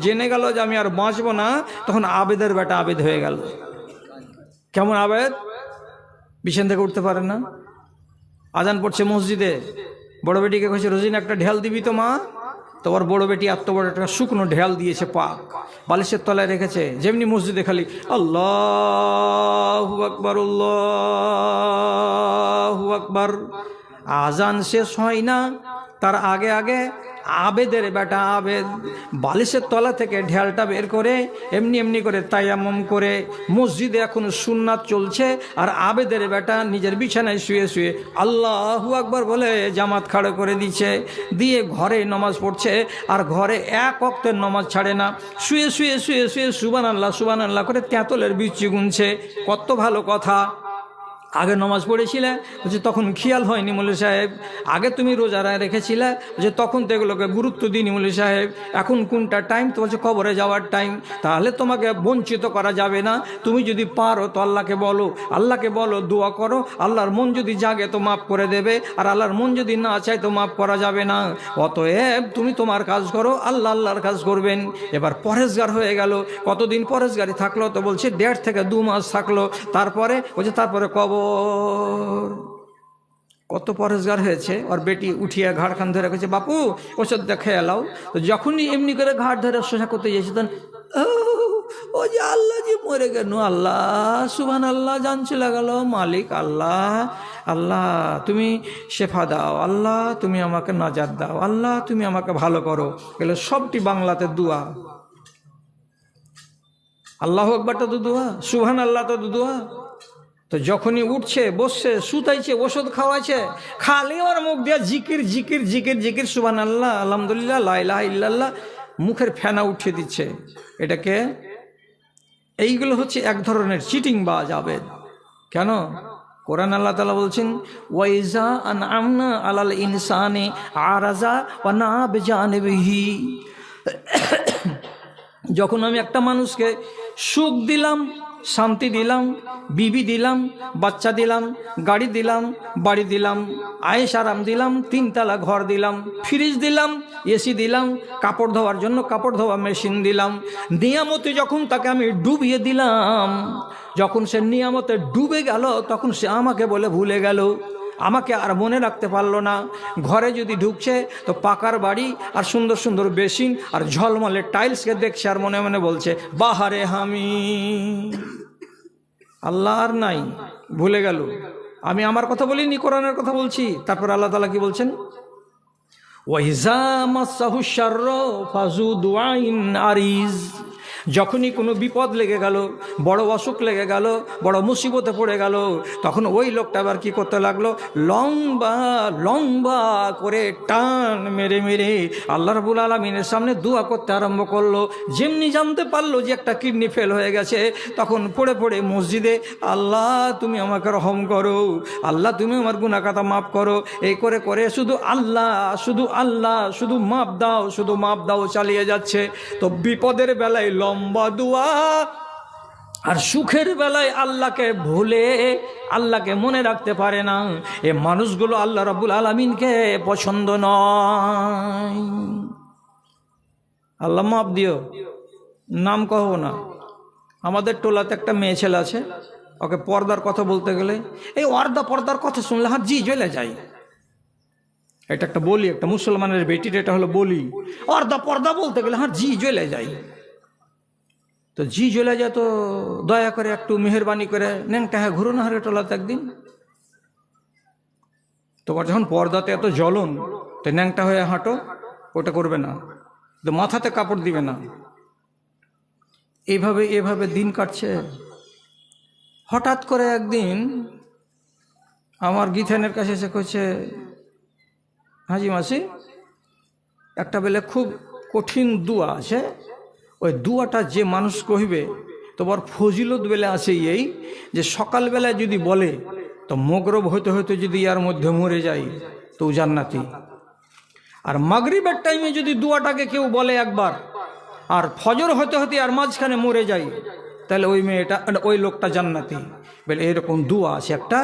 জেনে গেল যে আমি আর বাঁচবো না, তখন আবেদের বেটা আবেদ হয়ে গেল। কেমন আবেদ? বিছান থেকে উঠতে পারে না। আজান পড়ছে মসজিদে। বড় বেটিকে কইছে, রোজিন, একটা ঢেল দিবি তো মা? তোমার বড় বেটি এত বড় একটা শুকনো ঢেল দিয়েছে পাক। বালিশের তলায় রেখেছে। যেমনি মসজিদে খালি, আল্লাহ আকবর আকবর। আজান শেষ হয় না। তার আগে আগে আবেদের বেটা আবেদ। বালিশের তলা থেকে ঢেলটা বের করে এমনি এমনি করে তায়াম্মম করে মসজিদে এখন সুন্নাত চলছে আর আবেদের বেটা নিজের বিছানায় শুয়ে শুয়ে আল্লাহু আকবর বলে জামাত খাড়ো করে দিচ্ছে। দিয়ে ঘরে নমাজ পড়ছে আর ঘরে এক অক্তের নমাজ ছাড়ে না। শুয়ে শুয়ে শুয়ে শুয়ে সুবান আল্লাহ সুবান আল্লাহ করে তেঁতলের বিচ্ছি গুনছে। কত ভালো কথা। আগে নমাজ পড়েছিলে? বলছে, তখন খেয়াল হয়নি মৌলী সাহেব। আগে তুমি রোজারা রেখেছিলে? যে তখন তো এগুলোকে গুরুত্ব দিইনি মৌলী সাহেব। এখন কোনটা টাইম তো বলছে, কবরে যাওয়ার টাইম তাহলে তোমাকে বঞ্চিত করা যাবে না। তুমি যদি পারো তো আল্লাহকে বলো। আল্লাহকে বলো, দোয়া করো। আল্লাহর মন যদি জাগে তো মাফ করে দেবে। আর আল্লাহর মন যদি না চায় তো মাফ করা যাবে না। অতএব তুমি তোমার কাজ করো, আল্লাহ আল্লাহর কাজ করবেন। এবার পরেশগার হয়ে গেল। কতদিন পরেশগারি থাকল? তো বলছে, দেড় থেকে দু মাস থাকল। তারপরে, বলছে, তারপরে কবর কত পরেশগার হয়েছে। ওর বেটি উঠিয়ে ঘাড় খান ধরে গেছে বাপু, ওষুধ দেখে এলাও তো যখনই এমনি করে ঘাট ধরে সোজা করতে গেছে তখন, ও যে আল্লাহ যে মরে গেল, আল্লাহ সুবান আল্লাহ জান চলে গেল, মালিক, আল্লাহ আল্লাহ, তুমি শেফা দাও, আল্লাহ, তুমি আমাকে নাজার দাও, আল্লাহ, তুমি আমাকে ভালো করো। এগুলো সবটি বাংলাতে দুয়া। আল্লাহ একবারটা তো দোয়া সুহান আল্লাহ তো দোয়া তো যখনই উঠছে, বসছে সুতাইছে ওষুধ খাওয়াইছে, খালি ওর মুখ দিয়ে জিকির জিকির জিকির জিকির সুবান আল্লাহ আলহামদুলিল্লাহ লাইলাহ ইল্লাল্লাহ, মুখের ফেনা উঠিয়ে দিচ্ছে। এটাকে এইগুলো হচ্ছে এক ধরনের চিটিং বা যাবে। কেন? কোরআন আল্লাহ তালা বলছেন ওয়াইজা আন আমনা আলাল ইনসানে আরাজা বেজানবিহি। যখন আমি একটা মানুষকে সুখ দিলাম শান্তি দিলাম, বিবি দিলাম, বাচ্চা দিলাম, গাড়ি দিলাম, বাড়ি দিলাম আয়েস আরাম দিলাম, তিনতলা ঘর দিলাম, ফ্রিজ দিলাম, এসি দিলাম, কাপড় ধোয়ার জন্য কাপড় ধোয়া মেশিন দিলাম। নিয়ামতে যখন তাকে আমি ডুবিয়ে দিলাম, যখন সে নিয়ামতে ডুবে গেল, তখন সে আমাকে বলে ভুলে গেল। আমাকে আর মনে রাখতে পারল না। ঘরে যদি ঢুকছে, তো পাকার বাড়ি আর সুন্দর সুন্দর বেসিন আর ঝলমলে টাইলসকে দেখছে আর মনে মনে বলছে, বাহারে হামি। আল্লাহ আর নাই, ভুলে গেল। আমি আমার কথা বলিনি, কোরআনের কথা বলছি। তারপর আল্লাহ তালা কি বলছেন? ওয়াইজা মাসাহু শারর ফাজু দুআইন আরিজ। যখনই কোনো বিপদ লেগে গেল, বড় অসুখ লেগে গেল, বড় মুসিবতে পড়ে গেল, তখন ওই লোকটা আবার কি করতে লাগল? লম্বা লম্বা করে টান মেরে মেরে আল্লাহ রবুল আলমিনের সামনে দোয়া করতে আরম্ভ করল। যেমনি জানতে পারল যে একটা কিডনি ফেল হয়ে গেছে, তখন পড়ে পড়ে মসজিদে, আল্লাহ, তুমি আমাকে রহম করো, আল্লাহ, তুমি আমার গুনাকাতা মাফ করো। এই করে করে শুধু আল্লাহ শুধু আল্লাহ, শুধু মাপ দাও, শুধু মাপ দাও চালিয়ে যাচ্ছে। তো বিপদের বেলায় লম্বা দোয়া। আর সুখের বেলায় আল্লাহকে ভুলে আল্লাহকে মনে রাখতে পারে না। এ মানুষগুলো আল্লাহ রাবুল আলমিনকে পছন্দ নয়। আল্লাহ মাপ দিও। নাম কহব না। আমাদের টোলাতে একটা মেয়ে ছেলে আছে। ওকে পর্দার কথা বলতে গেলে এই অর্দা পর্দার কথা শুনলে হাত জি জ্বলে যায়। এটা একটা বলি, একটা মুসলমানের বেটির এটা হলো বলি। অর্দা পর্দা বলতে গেলে হাত জি জ্বলে যায়। তো জি জ্বলে যায় তো দয়া করে একটু মেহরবানি করে ন্যাংটা হ্যাঁ ঘুরো না হারে টোলাতে একদিন। তোমার যখন পর্দাতে এত জ্বলন, তো ন্যাংটা হয়ে হাঁটো, ওটা করবে না। তো মাথাতে কাপড় দিবে না। এইভাবে এভাবে দিন কাটছে। হঠাৎ করে একদিন আমার গীথানের কাছে এসে কইছে, হাজি মাসি, একটা বেলে খুব কঠিন দুয়া আছে ওই দুয়াটা যে মানুষ কহিবে, তোমার ফজিলত বেলা আছে এই যে সকালবেলায় যদি বলে, তো মগরব হইতে হইতে যদি ইয়ার মধ্যে মরে যায়, তো জান্নাতি। আর মাগরিবের টাইমে যদি দুয়াটাকে কেউ বলে একবার, আর ফজর হতে হতে আর মাঝখানে মরে যায়, তাহলে ওই মেয়েটা, ওই লোকটা জান্নাতি। বলে এরকম দুয়া আছে একটা।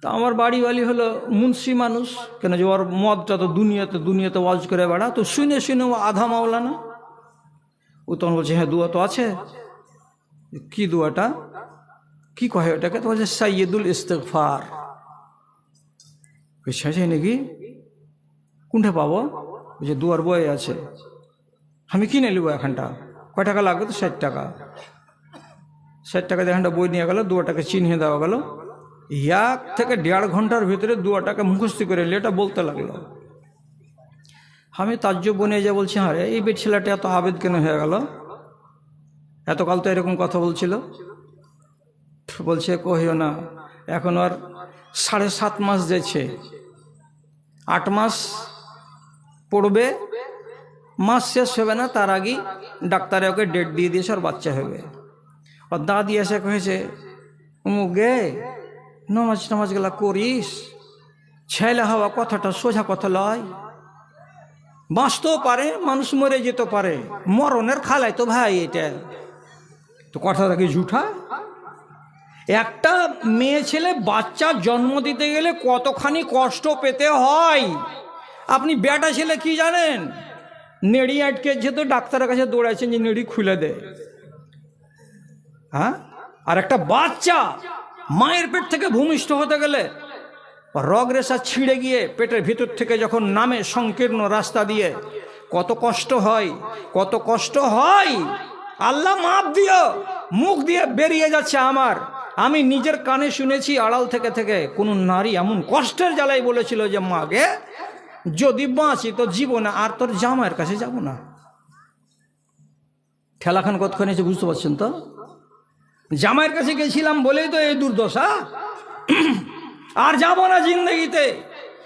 তা আমার বাড়িওয়ালি হলো মুন্সি মানুষ, কেন যে ওর মদটা তো দুনিয়াতে দুনিয়াতে ওয়াজ করে বেড়া তো শুনে শুনে ও আধা মাওলা না ও তখন বলছে হ্যাঁ দুয়া তো আছে। কি দুয়াটা? কি কহে ওটাকে? তো বলছে, সাইয়দুল ইস্তেকফার বুঝছে নাকি কোনটা পাবো? যে দুয়ার বই আছে। আমি কিনে নেব এখানটা। কয় টাকা লাগবে তো? ষাট টাকা। ষাট টাকা এখানটা বই নিয়ে গেল, দুয়াটাকে চিনিয়ে দেওয়া গেল। এক থেকে দেড় ঘণ্টার ভিতরে দুয়াটাকে মুখস্থি করে নিলে এটা বলতে লাগল। আমি তাজ্য বনে যা বলছি হ্যাঁ রে, এই বেট ছেলেটা এত আবেদ কেন হয়ে গেল? এতকাল তো এরকম কথা বলছিল। বলছে কহিও না এখন আর সাড়ে সাত মাস যাচ্ছে আট মাস পড়বে মাস শেষ হবে না তার আগেই ডাক্তারে ওকে ডেট দিয়ে দিয়েছে আর বাচ্চা হবে। আর দাদি এসে কয়েছে উমুক গে নমাজ টমাজ গেলা করিস? ছেলে হওয়া কথাটা সোজা কথা লয়। বাঁচতেও পারে, মানুষ মরে যেতে পারে। মরণের খালাই তো ভাই এটা। তো কথাটা কি ঝুঠা? একটা মেয়ে ছেলে বাচ্চা জন্ম দিতে গেলে কতখানি কষ্ট পেতে হয়? আপনি বেটা ছেলে কি জানেন? নেড়ি আটকেছে তো ডাক্তারের কাছে দৌড়াচ্ছেন যে নেড়ি খুলে দে। হ্যাঁ? আর একটা বাচ্চা মায়ের পেট থেকে ভূমিষ্ঠ হতে গেলে রগ রেশা ছিঁড়ে গিয়ে পেটের ভিতর থেকে যখন নামে সংকীর্ণ রাস্তা দিয়ে, কত কষ্ট হয়, কত কষ্ট হয়। আল্লাহ মাপ দিও, মুখ দিয়ে বেরিয়ে যাচ্ছে আমার। আমি নিজের কানে শুনেছি, আড়াল থেকে থেকে কোনো নারী এমন কষ্টের জ্বালাই বলেছিল যে মাকে যদি বাঁচি তো জীবনে আর তোর জামাইয়ের কাছে যাব না। ঠেলাখান কতখানি আছে বুঝতে পারছেন তো? জামাইয়ের কাছে গেছিলাম বলেই তো এই দুর্দশা। আর যাব না জিন্দগিতে।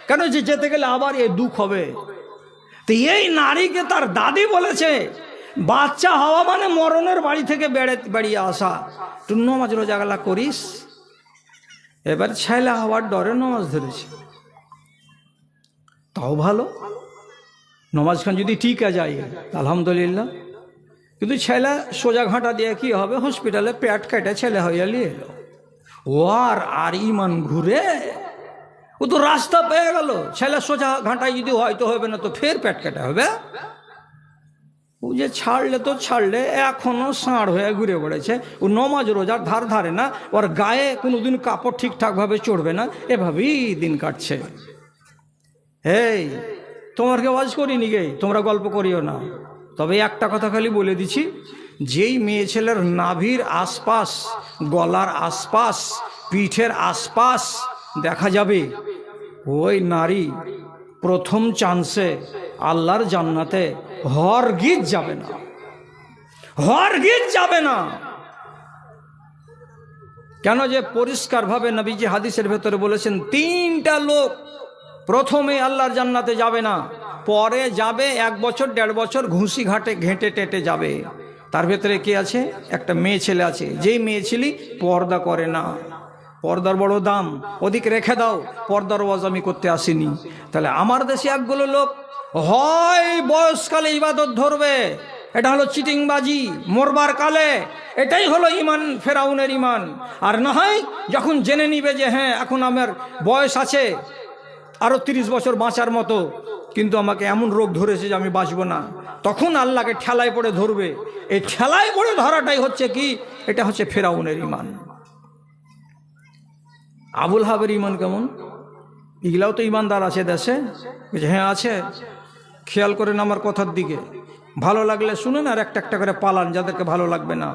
কেন যে যেতে গেলে আবার এই দুঃখ হবে? তো এই নারীকে তার দাদি বলেছে, বাচ্চা হওয়া মানে মরণের বাড়ি থেকে বেড়ে, বেরিয়ে আসা। তুই নমাজ রোজাগালা করিস। এবার ছেলে হওয়ার ডরে নমাজ ধরেছে। তাও ভালো। নমাজখান যদি টিকা যায়, আলহামদুলিল্লাহ। কিন্তু ছেলে সোজা ঘাঁটা দিয়ে কি হবে? হসপিটালে প্যাট কেটে ছেলে হয়ে নিয়ে এলো। ও আর ইমান ঘুরে, ও তো রাস্তা পেয়ে গেল। ছেলে সোজা ঘাঁটায় যদি হয়তো হবে না তো ফের পেট কেটে হবে। ও যে ছাড়লে তো ছাড়লে, এখনও ষাঁড় হয়ে ঘুরে পড়েছে। ও নমাজ রোজার ধার ধারে না, ওর গায়ে কোনোদিন কাপড় ঠিকঠাকভাবে চড়বে না, এভাবেই দিন কাটছে। এই তোমার কে ওয়াজ করিনি গে? তোমরা গল্প করিও না। তবে একটা কথা খালি বলে দিছি যেই মেয়ে ছেলের নাভির আশপাশ, গলার আশপাশ, পিঠের আশপাশ দেখা যাবে, ওই নারী প্রথম চান্সে আল্লাহর জান্নাতে হরগিজ যাবে না। হরগিজ যাবে না। কেন যে পরিষ্কারভাবে নবীজি হাদিসের ভেতরে বলেছেন, তিনটা লোক প্রথমে আল্লাহর জান্নাতে যাবে না, পরে যাবে এক বছর, দেড় বছর, ঘুষি ঘাটে, ঘেঁটে টেটে যাবে। তার ভেতরে কে আছে? একটা মেয়ে ছেলে আছে। যেই মেয়ে ছেলে পর্দা করে না। পর্দার বড় দাম। ওদিক রেখে দাও। পর্দার ওয়াজ আমি করতে আসিনি। তাহলে আমার দেশে একগুলো লোক হয়, বয়সকালে ইবাদত ধরবে। এটা হলো চিটিংবাজি, মরবার কালে। এটাই হলো ইমান ফেরাউনের ইমান আর না হয় যখন জেনে নিবে যে হ্যাঁ এখন আমার বয়স আছে আরও তিরিশ বছর বাঁচার মতো। কিন্তু আমাকে এমন রোগ ধরেছে যে আমি বাঁচব না। তখন আল্লাহকে ঠেলায় পড়ে ধরবে। এই ঠেলায় পড়ে ধরাটাই হচ্ছে কি? এটা হচ্ছে ফেরাউনের ইমান আবুল হাবের ইমান কেমন? এগুলাও তো ইমানদার আছে দেশে। হ্যাঁ আছে। খেয়াল করেন আমার কথার দিকে। ভালো লাগলে শুনেন আর একটা একটা করে পালান, যাদেরকে ভালো লাগবে না।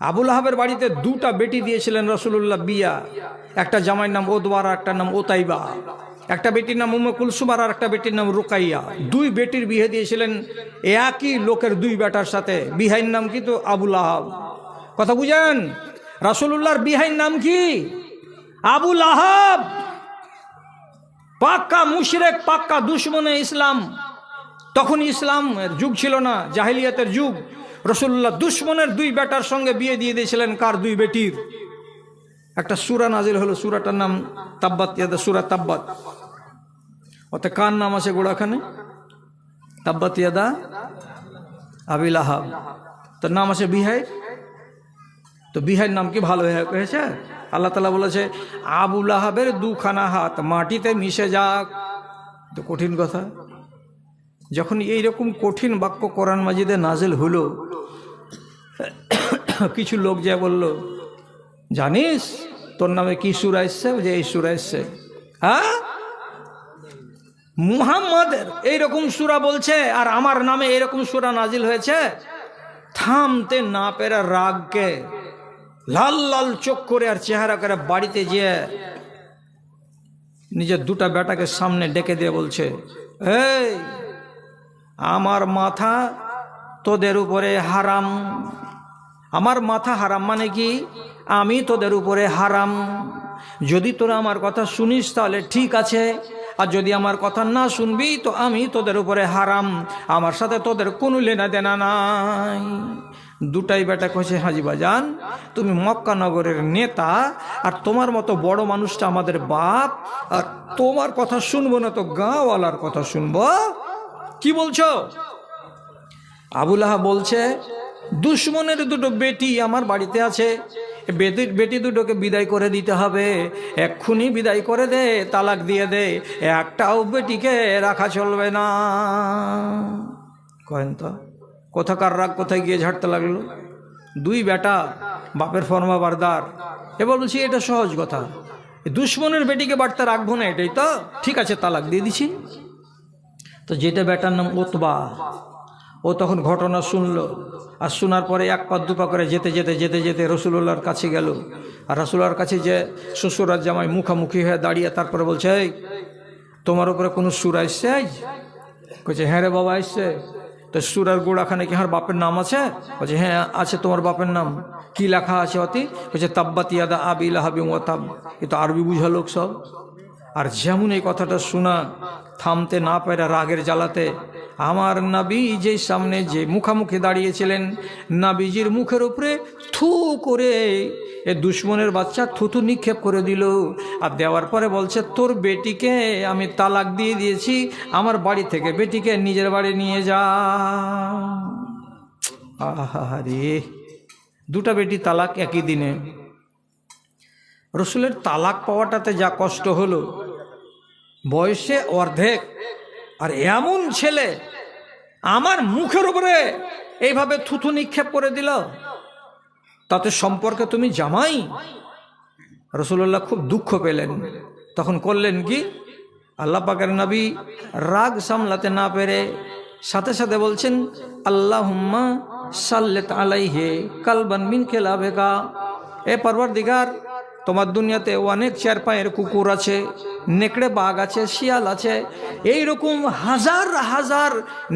আবুল হাবের বাড়িতে দুটা বেটি দিয়েছিলেন রসুল্লাহ বিয়া। একটা জামাইয়ের নাম আর একটা নাম ওতাইবা। একটা বেটির নাম উমে কুলসুমার আর একটা বেটির নাম রুকাইয়া। দুই বেটির বিয়ে দিয়েছিলেন একই লোকের দুই বেটার সাথে। বিহাইন নাম কি তো আবুল আহাব। কথা বুঝেন? রাসুল্লাহর বিহাইন নাম কি? আবুল আহাব। পাক্কা মুশরেক, পাক্কা দুশ্মনে ইসলাম। তখন ইসলাম যুগ ছিল না, জাহিলিয়াতের যুগ। রসুল্লাহ দুশ্মনের দুই বেটার সঙ্গে বিয়ে দিয়ে দিয়েছিলেন কার? দুই বেটির। একটা সুরা নাজিল হলো, সুরাটার নাম তাব্বাত, ইয়াদা সুরা তাব্বাত। ওতে কার নাম আছে গোড়াখানে? তাব্বাত, ইয়াদা আবিল আহাব তার নাম আছে বিহাই তো বিহাইয়ের নাম কি ভালো হয়ে- হয়েছে? আল্লাহ তালা বলেছে আবুল আহাবের দুখানা হাত মাটিতে মিশে যাক। তো কঠিন কথা। যখন এইরকম কঠিন বাক্য কোরআন মাজিদে নাজেল হলো, কিছু লোক যা বলল জানিস? তোর নামে কি সুরা এসছে? যে এই সুরা এসছে। হ্যাঁ? মুহাম্মাদের এইরকম সুরা বলছে আর আমার নামে এইরকম সুরা নাজিল হয়েছে? থামতে না পেরে রাগকে লাল লাল চোখ করে আর চেহারা করে বাড়িতে যেয়ে নিজের দুটা বেটাকে সামনে ডেকে দিয়ে বলছে, এই, আমার মাথা তোদের উপরে হারাম। আমার মাথা হারাম মানে কি? আমি তোদের উপরে হারাম। যদি তোরা আমার কথা শুনিস, তাহলে ঠিক আছে। আর যদি আমার কথা না শুনবি, তো আমি তোদের উপরে হারাম। আমার সাথে তোদের কোনো লেনা দেনা নাই। দুটাই বেটা কছে হাজিবা যান তুমি মক্কানগরের নেতা, আর তোমার মতো বড় মানুষটা আমাদের বাপ, আর তোমার কথা শুনব না তো গাঁওয়ালার কথা শুনব। কি বলছো? আবুল আহা বলছে, দুশ্মনের দুটো বেটি আমার বাড়িতে আছে। বেটি বেটি দুটোকে বিদায় করে দিতে হবে। এক্ষুনি বিদায় করে দে, তালাক দিয়ে দে। একটাও বেটিকে রাখা চলবে না। কহেন তো, কোথাকার রাগ, কোথায় গিয়ে ঝাড়তে লাগল? দুই বেটা, বাপের ফর্মা বারদার। এবার বলছি এটা সহজ কথা। দুশ্মনের বেটিকে বাড়তে রাখব না এটাই তো। ঠিক আছে, তালাক দিয়ে দিছি। তো যেটা বেটার নাম ওতবা। ও তখন ঘটনা শুনলো। আর শোনার পরে এক পা দুপা করে যেতে যেতে যেতে যেতে রসুল্লাহর কাছে গেল। আর রসুল্লাহর কাছে যে শ্বশুরার জামাই মুখামুখি হয়ে দাঁড়িয়ে তারপরে বলছে তোমার উপরে কোনো সুর আসছে? বলছে হ্যাঁ রে বাবা, আসছে। তো সুরার গোড়াখানে কি আমার বাপের নাম আছে? বলছে হ্যাঁ আছে তোমার বাপের নাম। কি লেখা আছে অতি? বলছে, তাব্বাত ইয়াদা আবিল হাবি তাব। এ তো আরবি বুঝা লোক সব। আর যেমন এই কথাটা শোনা, থামতে না পেরে রাগের জ্বালাতে আমার নাবি যেই সামনে যে মুখামুখি দাঁড়িয়েছিলেন, নাবিজির মুখের উপরে থু করে এ দুশ্মনের বাচ্চা থুতু নিক্ষেপ করে দিল। আর দেওয়ার পরে বলছে, তোর বেটিকে আমি তালাক দিয়ে দিয়েছি, আমার বাড়ি থেকে বেটিকে নিজের বাড়ি নিয়ে যা। আহারে দুটা বেটি তালাক একই দিনে। রসুলের তালাক পাওয়াটাতে যা কষ্ট হলো, বয়সে অর্ধেক আর এমন ছেলে আমার মুখের উপরে এইভাবে থুথু নিক্ষেপ করে দিল। তাতে সম্পর্কে তুমি জামাই? রসুল্লাহ খুব দুঃখ পেলেন। তখন করলেন কি? আল্লাহ পাকের নবী রাগ সামলাতে না পেরে সাথে সাথে বলছেন আল্লাহ হুম্মা সাল্লেত আলাইহে কালবান মিন খেলাবেকা এ পরবর দিগার তোমার দুনিয়াতে অনেক চার পায়ের কুকুর আছে, নেকড়ে বাঘ আছে, শিয়াল আছে। এই রকম হাজার হাজার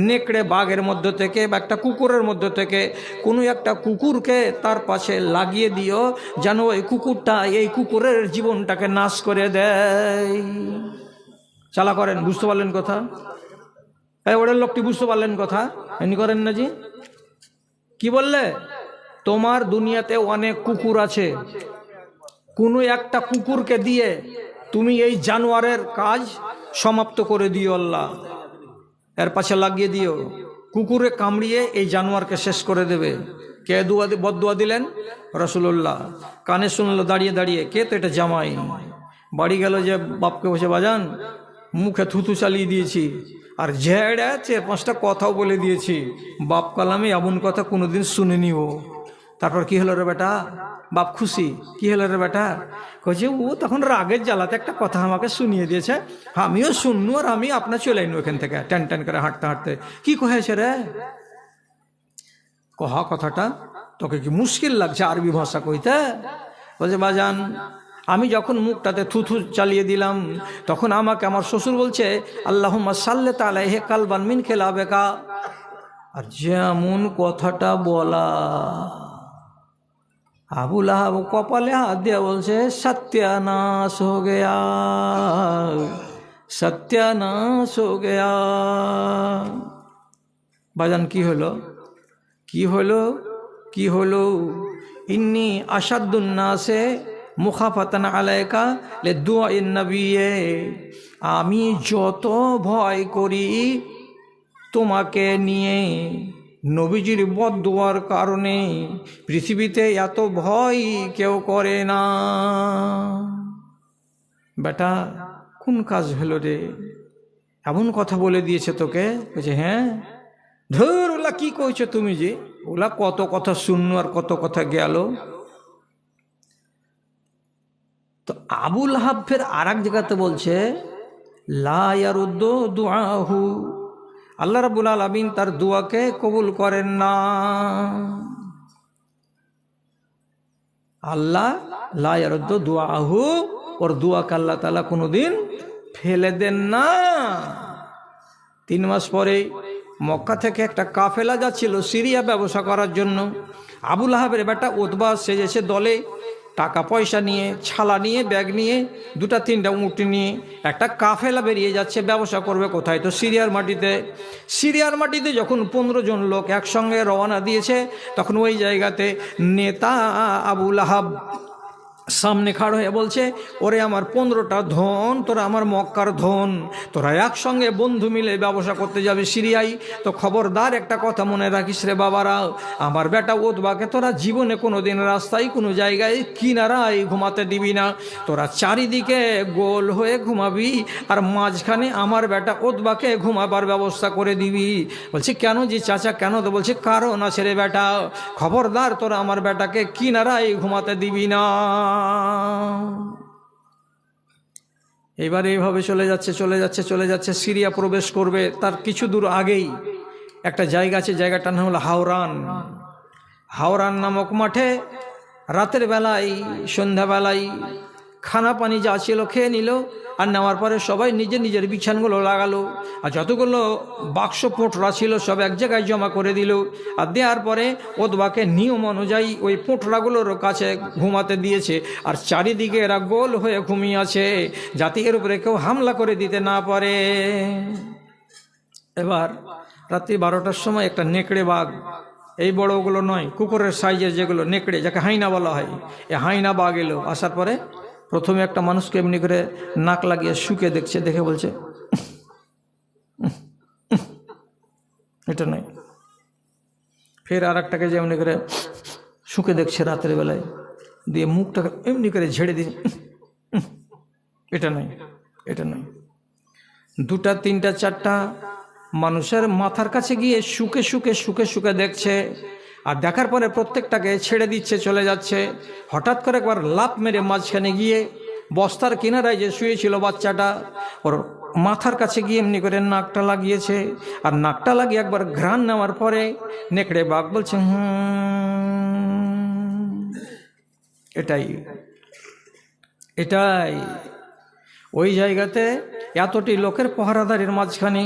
নেকড়ে বাঘের মধ্যে থেকে বা একটা কুকুরের মধ্যে থেকে কোনো একটা কুকুরকে তার পাশে লাগিয়ে দিও যেন ওই কুকুরটা এই কুকুরের জীবনটাকে নাশ করে দেয়। চালা করেন, বুঝতে পারলেন কথা? এই ওদের লোকটি বুঝতে পারলেন কথা? এমনি করেন না জি? কি বললে? তোমার দুনিয়াতে অনেক কুকুর আছে কোনো একটা কুকুরকে দিয়ে তুমি এই জানোয়ারের কাজ সমাপ্ত করে দিও আল্লাহ। এর পাশে লাগিয়ে দিও। কুকুরে কামড়িয়ে এই জানোয়ারকে শেষ করে দেবে। কে দুয়া বদুয়া দিলেন? রসুল্লাহ কানে শুনলো, দাঁড়িয়ে দাঁড়িয়ে। কে তো এটা জামাই? বাড়ি গেল যে বাপকে বসে, বাজান, মুখে থুতু চালিয়ে দিয়েছি। আর ঝেড়ে চার পাঁচটা কথাও বলে দিয়েছি। বাপ কালামে এমন কথা কোনোদিন শুনিনি ও। তারপর কি হলো রে বেটা? বাপ খুশি। কি হলো রে বেটা? কছে ও তখন রাগের জ্বালাতে একটা কথা আমাকে শুনিয়ে দিয়েছে। আমিও শুননু আর আমি আপনার চলে আইনু এখান থেকে, টেন টেন করে হাঁটতে হাঁটতে। কি কহেছে রে? কহা কথাটা, তোকে কি মুশকিল লাগছে আরবি ভাষা কইতে? বলছে, বাজান, আমি যখন মুখটাতে থুথু চালিয়ে দিলাম, তখন আমাকে আমার শ্বশুর বলছে আল্লাহ সাল্লে তালাই হে কালবান মিন খেলা বেকা আর যেমন কথাটা বলা আবুল আহাব কপালে হাত দিয়ে বলছে, সত্যানাশ হো গয়া, সত্যানাশ হো গয়া। বাজান কি হলো? কি হলো? কি হলো? ইন্নি আসাদুন্নাসে মুখাফাতান আলাইকা লে দুয়া নবিয়ে। আমি যত ভয় করি তোমাকে নিয়ে। নবীজির বদ দোয়ার কারণে পৃথিবীতে এত ভয় কেউ করে না। বেটা, কোন কাজ হলো রে? এমন কথা বলে দিয়েছে তোকে? বলছে হ্যাঁ? ধর, ওলা কি কইছো তুমি যে? ওলা কত কথা শুনলো আর কত কথা গেল। তো আবুল হাব ফের আর এক জায়গাতে বলছে লায়ারুদ্দ দুআহু। আল্লাহ রাবুল আলমিন তার দুয়াকে কবুল করেন না। আল্লাহ লায়ারুদ্দ দুআহু, ওর দুয়াকে আল্লাহ তালা কোনোদিন ফেলে দেন না। তিন মাস পরে মক্কা থেকে একটা কাফেলা যাচ্ছিল সিরিয়া ব্যবসা করার জন্য। আবুল আহাবের বেটা উদ্বাস সেজেছে দলে। টাকা পয়সা নিয়ে, ছালা নিয়ে, ব্যাগ নিয়ে, দুটা, তিনটা উঁটি নিয়ে একটা কাফেলা বেরিয়ে যাচ্ছে, ব্যবসা করবে কোথায়? তো সিরিয়ার মাটিতে। সিরিয়ার মাটিতে যখন পনেরো জন লোক একসঙ্গে রওনা দিয়েছে, তখন ওই জায়গাতে নেতা আবুল আহাব সামনে খাড় হয়ে বলছে, ওরে আমার পনেরোটা ধন, তোরা আমার মক্কার ধন। তোরা একসঙ্গে বন্ধু মিলে ব্যবসা করতে যাবে সিরিয়াই তো খবরদার একটা কথা মনে রাখিস রে বাবারা, আমার বেটা ওদবাকে তোরা জীবনে কোনো দিন রাস্তায়, কোনো জায়গায় কিনারায় ঘুমাতে দিবি না। তোরা চারিদিকে গোল হয়ে ঘুমাবি আর মাঝখানে আমার বেটা ওদবাকে ঘুমাবার ব্যবস্থা করে দিবি। বলছি, কেন যে চাচা, কেন? তো বলছে, কারণ আছে রে বেটা, খবরদার তোরা আমার বেটাকে কিনারায় ঘুমাতে দিবি না। এবার এইভাবে চলে যাচ্ছে চলে যাচ্ছে চলে যাচ্ছে, সিরিয়া প্রবেশ করবে। তার কিছু দূর আগেই একটা জায়গা আছে, জায়গাটার নাম হলো হাওরান। হাওরান নামক মাঠে রাতের বেলায়, সন্ধ্যাবেলায় খানা পানি যা ছিল খেয়ে নিল, আর নেওয়ার পরে সবাই নিজের নিজের বিছানগুলো লাগালো। আর যতগুলো বাক্স পোটরা ছিল সব এক জায়গায় জমা করে দিল। আর দেওয়ার পরে ওদবাকে নিয়ম অনুযায়ী ওই পোটরাগুলোর কাছে ঘুমাতে দিয়েছে। আর চারিদিকে এরা গোল হয়ে ঘুমিয়ে আছে, যাতে এর উপরে কেউ হামলা করে দিতে না পারে। এবার রাত্রি বারোটার সময় একটা নেকড়ে বাঘ, এই বড়গুলো নয়, কুকুরের সাইজের যেগুলো নেকড়ে, যাকে হাইনা বলা হয়, এ হাইনা বাঘ এলো। আসার পরে প্রথমে একটা মানুষকে এমনি করে নাক লাগিয়ে শুকে দেখছে, দেখে বলছে, এটা নয়। ফের আর একটাকে যে এমনি করে শুকে দেখছে রাতের বেলায়, দিয়ে মুখটাকে এমনি করে ঝেড়ে দিয়ে, এটা নয় এটা নয়। দুটা, তিনটা, চারটা মানুষের মাথার কাছে গিয়ে শুকে শুকে শুকে শুকে দেখছে আর দেখার পরে প্রত্যেকটাকে ছেড়ে দিচ্ছে, চলে যাচ্ছে। হঠাৎ করে একবার লাভ মেরে মাঝখানে গিয়ে বস্তার কিনারায় যে শুয়েছিল বাচ্চাটা, ওর মাথার কাছে গিয়ে এমনি করে নাকটা লাগিয়েছে। আর নাকটা লাগিয়ে একবার ঘ্রাণ নেওয়ার পরে নেকড়ে বাঘ বলছে এটাই এটাই। ওই জায়গাতে এতটি লোকের পহারাদারের মাঝখানে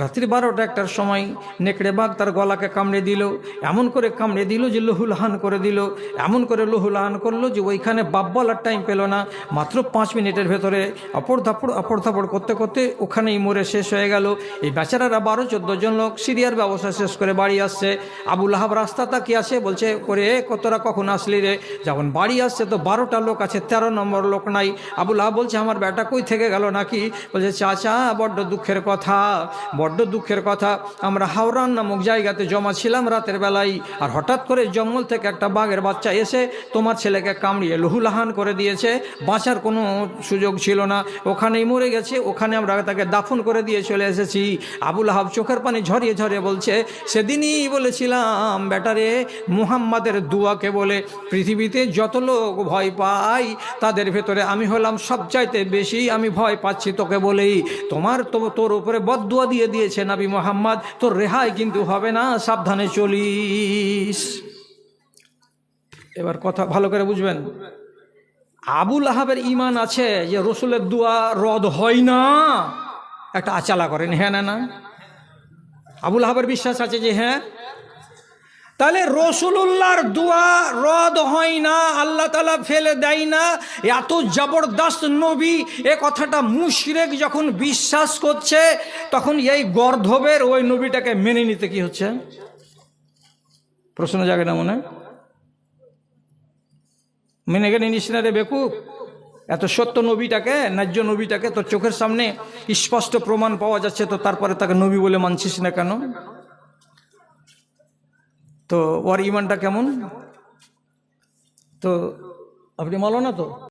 রাত্রি বারোটা একটার সময় নেকড়ে বাঘ তার গলাকে কামড়ে দিল, এমন করে কামড়ে দিল যে লহুলহান করে দিল, এমন করে লহুলহান করল যে ওইখানে বাপ বলার টাইম পেল না। মাত্র পাঁচ মিনিটের ভেতরে অপর ধাপড় অপর ধাপড় করতে করতে ওখানেই মরে শেষ হয়ে গেল। এই বেচারারা বারো, চোদ্দ জন লোক সিরিয়ার ব্যবসা শেষ করে বাড়ি আসছে। আবুল আহাব রাস্তা তাকিয়ে আছে, বলছে করে কতরা কখন আসলি রে? যখন বাড়ি আসছে তো বারোটা লোক আছে, তেরো নম্বর লোক নাই। আবুল আহাব বলছে, আমার বেটা কই থেকে গেল নাকি? বলছে চাচা, বড্ড দুঃখের কথা। বড্ড দুঃখের কথা। আমরা হাওড়ান নামক জায়গাতে জমা ছিলাম রাতের বেলায়। আর হঠাৎ করে জঙ্গল থেকে একটা বাঘের বাচ্চা এসে তোমার ছেলেকে কামড়িয়ে লহুলাহান করে দিয়েছে। বাঁচার কোনো সুযোগ ছিল না। ওখানেই মরে গেছে। ওখানে আমরা তাকে দাফন করে দিয়ে চলে এসেছি। আবুল আহাব চোখের পানি ঝরিয়ে ঝরিয়ে বলছে, সেদিনই বলেছিলাম ব্যাটারে মুহাম্মাদের দুয়াকে বলে পৃথিবীতে যত লোক ভয় পায়, তাদের ভেতরে আমি হলাম সবচাইতে বেশি। আমি ভয় পাচ্ছি তোকে বলেই, তোমার তো, তোর উপরে বদুয়া দিয়ে দিয়েছে নাবি মোহাম্মদ, তোর রেহাই কিন্তু হবে না, সাবধানে চলিস। এবার কথা ভালো করে বুঝবেন। আবুল আহাবের ইমান আছে যে রসুলের দোয়া রদ হয় না। একটা আচালা করেন হ্যাঁ না না? আবুল আহাবের বিশ্বাস আছে যে হ্যাঁ? তাহলে রসুল্লাহর দোয়া রদ হয় না, আল্লাহ তালা ফেলে দেয় না। এত জবরদস্ত নবী, এ কথাটা মুশরেক যখন বিশ্বাস করছে, তখন এই গর্ধবের ওই নবীটাকে মেনে নিতে কি হচ্ছে? প্রশ্ন জাগে না মনে? মেনে গেলে নিস না রে বেকুব। এত সত্য নবীটাকে, ন্যায্য নবীটাকে তোর চোখের সামনে স্পষ্ট প্রমাণ পাওয়া যাচ্ছে, তো তারপরে তাকে নবী বলে মানছিস না কেন? তো ওর ইমানটা কেমন? তো আপনি মালো না তো?